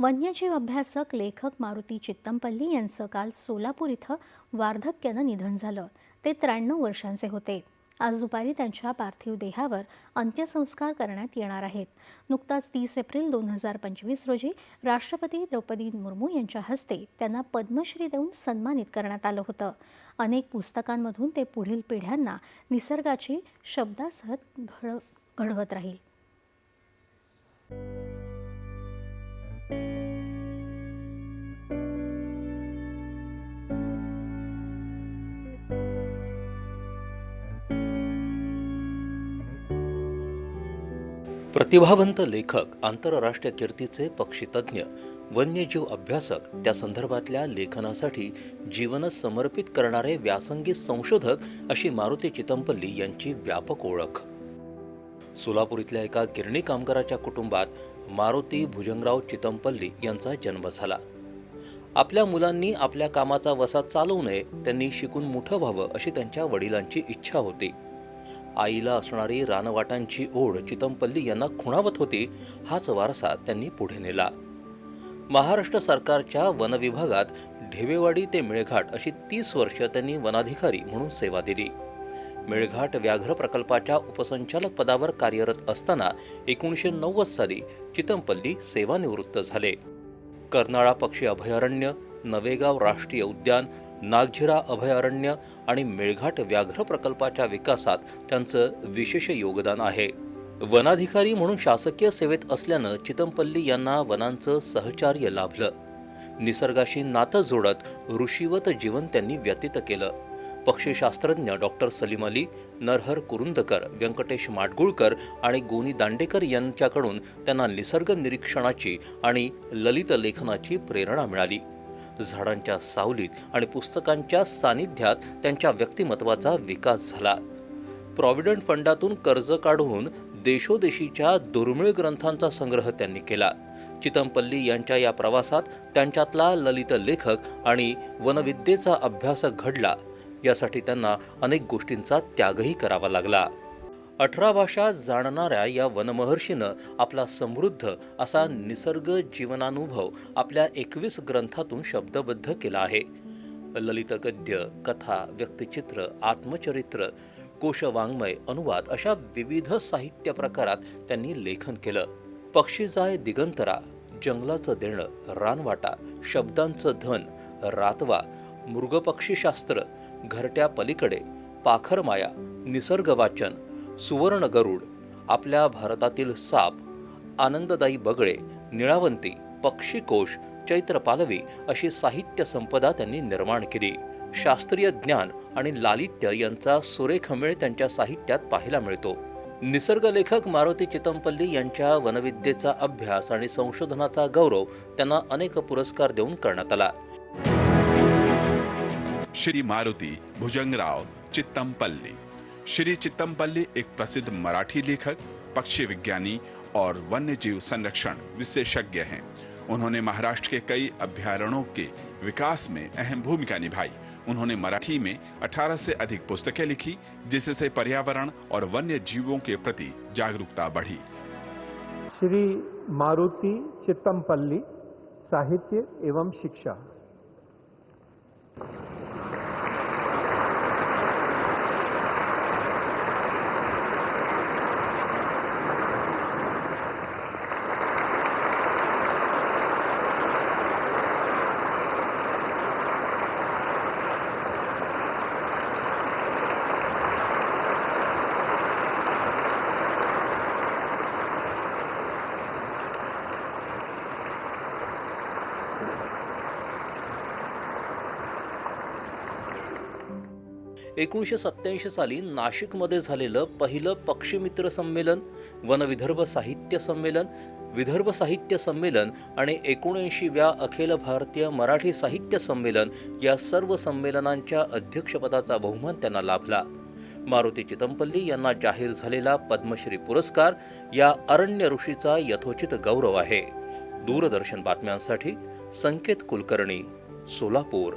वन्यजीव अभ्यासक लेखक मारुती चित्तमपल्ली यांचं काल सोलापूर इथं वार्धक्यानं निधन झालं. ते त्र्याण्णव वर्षांचे होते. आज दुपारी त्यांच्या पार्थिव देहावर अंत्यसंस्कार करण्यात येणार आहेत. नुकताच तीस एप्रिल दोन हजार पंचवीस रोजी राष्ट्रपती द्रौपदी मुर्मू यांच्या हस्ते त्यांना पद्मश्री देऊन सन्मानित करण्यात आलं होतं. अनेक पुस्तकांमधून ते पुढील पिढ्यांना निसर्गाची शब्दासह घड घडवत राहील. प्रतिभावंत लेखक आंतरराष्ट्रीय कीर्तीचे पक्षीतज्ञ वन्यजीव अभ्यासक त्या संदर्भातल्या लेखनासाठी जीवन समर्पित करणारे व्यासंगी संशोधक अशी मारुती चितमपल्ली यांची व्यापक ओळख. सोलापूर इथल्या एका गिरणी कामगाराच्या कुटुंबात मारुती भुजंगराव चितमपल्ली यांचा जन्म झाला. आपल्या मुलांनी आपल्या कामाचा वसा चालवू नये त्यांनी शिकून मोठं व्हावं अशी त्यांच्या वडिलांची इच्छा होती. आईला असणारी रानवाटांची ओढ चितमपल्ली यांना खुणावत होती हाच वारसा त्यांनी पुढे नेला. महाराष्ट्र सरकारच्या वनविभागात ढेबेवाडी ते मेळघाट अशी तीस वर्ष त्यांनी वनाधिकारी म्हणून सेवा दिली. मेळघाट व्याघ्र प्रकल्पाच्या उपसंचालक पदावर कार्यरत असताना एकोणीसशे नव्वद साली चितमपल्ली सेवानिवृत्त झाले. कर्नाळा पक्षी अभयारण्य नवेगाव राष्ट्रीय उद्यान नागझिरा अभयारण्य आणि मेळघाट व्याघ्र प्रकल्पाच्या विकासात त्यांचं विशेष योगदान आहे. वनाधिकारी म्हणून शासकीय सेवेत असल्यानं चितमपल्ली यांना वनांचं सहचार्य लाभलं. निसर्गाशी नातं जोडत ऋषीवत जीवन त्यांनी व्यतीत केलं. पक्षीशास्त्रज्ञ डॉक्टर सलीम अली नरहर कुरुंदकर व्यंकटेश माडगुळकर आणि गोनी दांडेकर यांच्याकडून त्यांना निसर्ग निरीक्षणाची आणि ललित लेखनाची प्रेरणा मिळाली. झाडांच्या सावलीत आणि पुस्तकांच्या सानिध्यात त्यांच्या व्यक्तिमत्वाचा विकास झाला. प्रॉव्हिडंट फंडातून कर्ज काढून देशोदेशीच्या दुर्मिळ ग्रंथांचा संग्रह त्यांनी केला. चितमपल्ली यांच्या या प्रवासात त्यांच्यातला ललित लेखक आणि वनविद्येचा अभ्यास घडला. यासाठी त्यांना अनेक गोष्टींचा त्यागही करावा लागला. अठरा भाषा जाणणाऱ्या या वनमहर्षीनं आपला समृद्ध असा निसर्ग जीवनानुभव आपल्या एकवीस ग्रंथातून शब्दबद्ध केला आहे. ललित गद्य कथा व्यक्तिचित्र आत्मचरित्र कोशवाङ्मय अनुवाद अशा विविध साहित्य प्रकारात त्यांनी लेखन केलं. पक्षीजाय दिगंतरा जंगलाचं देणं रानवाटा शब्दांचं धन रातवा मृगपक्षीशास्त्र घरट्या पलीकडे पाखरमाया निसर्गवाचन सुवर्ण गरुड आपल्या भारतातील साप आनंददायी बगळे निळावंती पक्षीकोश चैत्र पालवी अशी साहित्य संपदा त्यांनी निर्माण केली. शास्त्रीय ज्ञान आणि लालित्य यांचा सुरेख मेळ त्यांच्या साहित्यात पाहायला मिळतो. निसर्गलेखक मारुती चितमपल्ली यांच्या वनविद्येचा अभ्यास आणि संशोधनाचा गौरव त्यांना अनेक पुरस्कार देऊन करण्यात आला. श्री मारुती भुजंगराव चित्तमपल्ली श्री चित्तमपल्ली, एक प्रसिद्ध मराठी लेखक, पक्षी विज्ञानी और वन्य जीव संरक्षण विशेषज्ञ हैं। उन्होंने महाराष्ट्र के कई अभ्यारण्यों के विकास में अहम भूमिका निभाई। उन्होंने मराठी में 18 से अधिक पुस्तकें लिखी, जिससे पर्यावरण और वन्य जीवों के प्रति जागरूकता बढ़ी। श्री मारुति चित्तमपल्ली, साहित्य एवं शिक्षा। एकोणीसशे सत्याऐंशी साली नाशिकमध्ये झालेलं पहिलं पक्षीमित्र संमेलन वनविदर्भ साहित्य संमेलन विदर्भ साहित्य संमेलन आणि एकोणऐंशीव्या अखिल भारतीय मराठी साहित्य संमेलन या सर्व संमेलनांच्या अध्यक्षपदाचा बहुमान त्यांना लाभला. मारुती चितमपल्ली यांना जाहीर झालेला पद्मश्री पुरस्कार या अरण्य ऋषीचा यथोचित गौरव आहे. दूरदर्शन बातम्यांसाठी संकेत कुलकर्णी सोलापूर.